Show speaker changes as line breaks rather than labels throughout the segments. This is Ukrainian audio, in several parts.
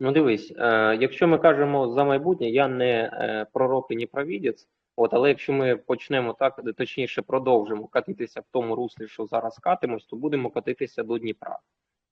Ну, дивись, е, якщо ми кажемо за майбутнє, я не е, пророк і не провідець, от, але якщо ми почнемо так, точніше продовжимо катитися в тому руслі, що зараз катимось, то будемо катитися до Дніпра.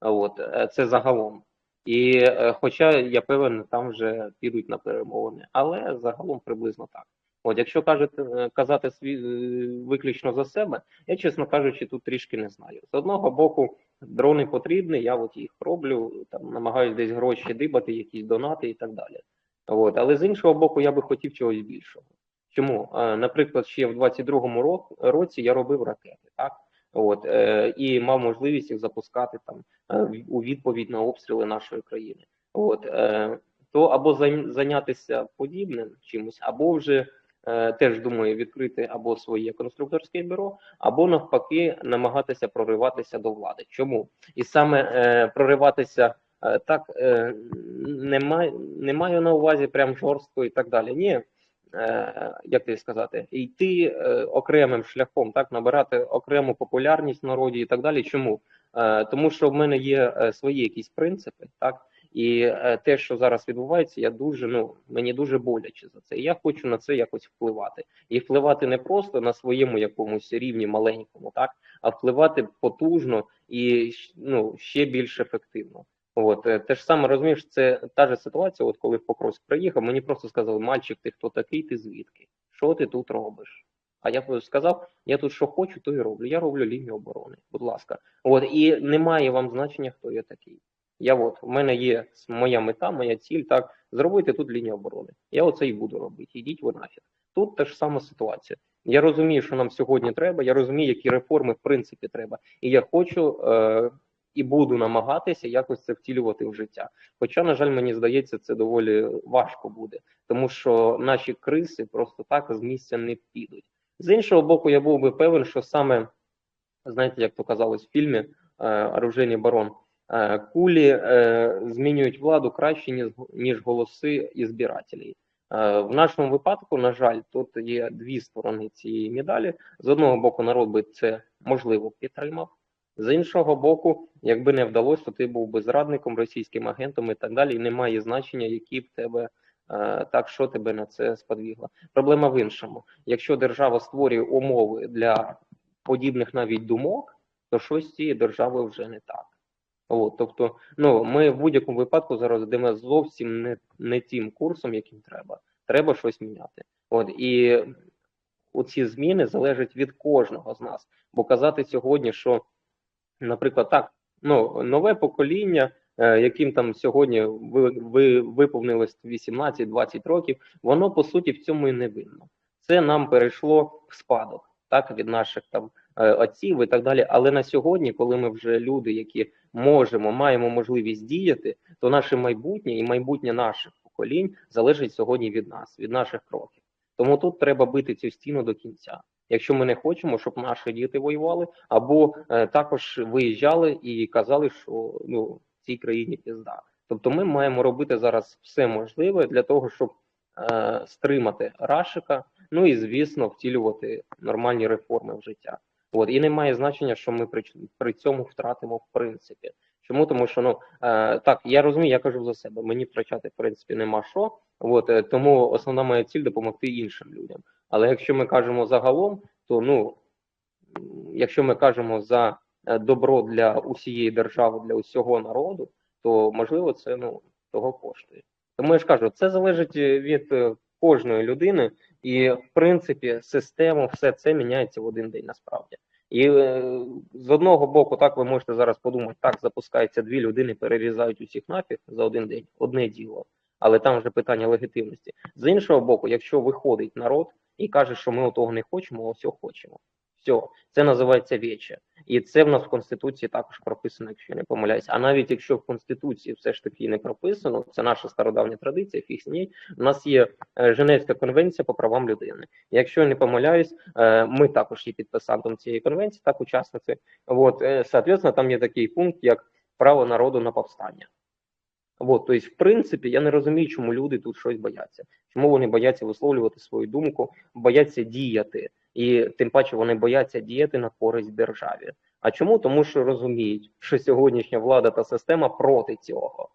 От, е, це загалом. І хоча я певен, там вже підуть на перемовини, але загалом приблизно так. От, якщо кажете, е, казати сві, е, виключно за себе, я, чесно кажучи, тут трішки не знаю. З одного боку, дрони потрібні, я от їх роблю, там намагаюся десь гроші дибати, якісь донати і так далі. От, але з іншого боку, я би хотів чогось більшого. Чому? Е, Наприклад, ще в 22-му ро- році я робив ракети, так? От, е, і мав можливість їх запускати там у відповідь на обстріли нашої країни. От, е, то або зайнятися подібним чимось, або вже теж думаю відкрити або своє конструкторське бюро, або навпаки намагатися прориватися до влади. Чому? І саме е, прориватися е, так е, не, маю, на увазі прям жорстко і так далі. Ні, е, як тобі сказати, йти е, окремим шляхом, так набирати окрему популярність в народі і так далі. Чому? Е, тому що в мене є е, свої якісь принципи, так. І е, те, що зараз відбувається, я дуже ну мені дуже боляче за це. Я хочу на це якось впливати. І впливати не просто на своєму якомусь рівні маленькому, так а впливати потужно і ну ще більш ефективно. От е, те ж саме розумієш, це та ж ситуація. От коли в Покровськ приїхав, мені просто сказали: мальчик, ти хто такий? Ти звідки? Що ти тут робиш? А я сказав, я тут що хочу, то і роблю. Я роблю лінію оборони. Будь ласка, от і немає вам значення, хто я такий. Я от в мене є моя мета, моя ціль, так зробити тут лінію оборони. Я оце і буду робити. Ідіть ви нафіг. Тут та ж сама ситуація. Я розумію, що нам сьогодні треба. Я розумію, які реформи в принципі треба, і я хочу е, і буду намагатися якось це втілювати в життя. Хоча, на жаль, мені здається, це доволі важко буде, тому що наші криси просто так з місця не підуть. З іншого боку, я був би певен, що саме знаєте, як то казалось в фільмі е, Оружейний барон. Е, Кулі е, змінюють владу краще, ніж, голоси ізбирателів. Е, В нашому випадку, на жаль, тут є дві сторони цієї медалі. З одного боку, народ би це можливо підтримав. З іншого боку, якби не вдалося, то ти був би зрадником, російським агентом і так далі. І немає значення, які в тебе так, що тебе на це сподвігло. Проблема в іншому. Якщо держава створює умови для подібних навіть думок, то щось з цієї держави вже не так. От, тобто, ну ми в будь-якому випадку зараз йдемо зовсім не, не тим курсом, яким треба. Треба щось міняти. От і оці зміни залежать від кожного з нас. Бо казати сьогодні, що, наприклад, так, ну нове покоління, е, яким там сьогодні ви, ви виповнилось 18-20 років, воно по суті в цьому і не винно. Це нам перейшло в спадок, так від наших там е, отців і так далі. Але на сьогодні, коли ми вже люди, які можемо, маємо можливість діяти, то наше майбутнє і майбутнє наших поколінь залежить сьогодні від нас, від наших кроків. Тому тут треба бити цю стіну до кінця. Якщо ми не хочемо, щоб наші діти воювали, або е, також виїжджали і казали, що ну в цій країні пізда. Тобто, ми маємо робити зараз все можливе для того, щоб е, стримати Рашика, ну і звісно, втілювати нормальні реформи в життя. От і немає значення, що ми при, при цьому втратимо в принципі. Чому тому, що ну е, так я розумію, я кажу за себе. Мені втрачати в принципі нема що. От е, тому основна моя ціль допомогти іншим людям. Але якщо ми кажемо загалом, то ну якщо ми кажемо за е, добро для усієї держави, для усього народу, то можливо це ну того коштує. Тому я ж кажу, це залежить е, від е, кожної людини, і в принципі систему все це міняється в один день насправді. І е, з одного боку, так ви можете зараз подумати, так запускаються дві людини, перерізають усіх нафіг за один день, одне діло. Але там вже питання легітимності. З іншого боку, якщо виходить народ і каже, що ми того не хочемо, а ось хочемо. Все, це називається віче. І це в нас в Конституції також прописано, якщо я не помиляюсь. А навіть якщо в Конституції все ж таки не прописано, це наша стародавня традиція, фіг з ній, у нас є е, Женевська конвенція по правам людини. Якщо я не помиляюсь, е, ми також є підписантом цієї конвенції, так учасниці. От, е, соответственно, там є такий пункт, як право народу на повстання. От, тобто, в принципі, я не розумію, чому люди тут щось бояться. Чому вони бояться висловлювати свою думку, бояться діяти, і тим паче вони бояться діяти на користь державі. А чому? Тому що розуміють, що сьогоднішня влада та система проти цього.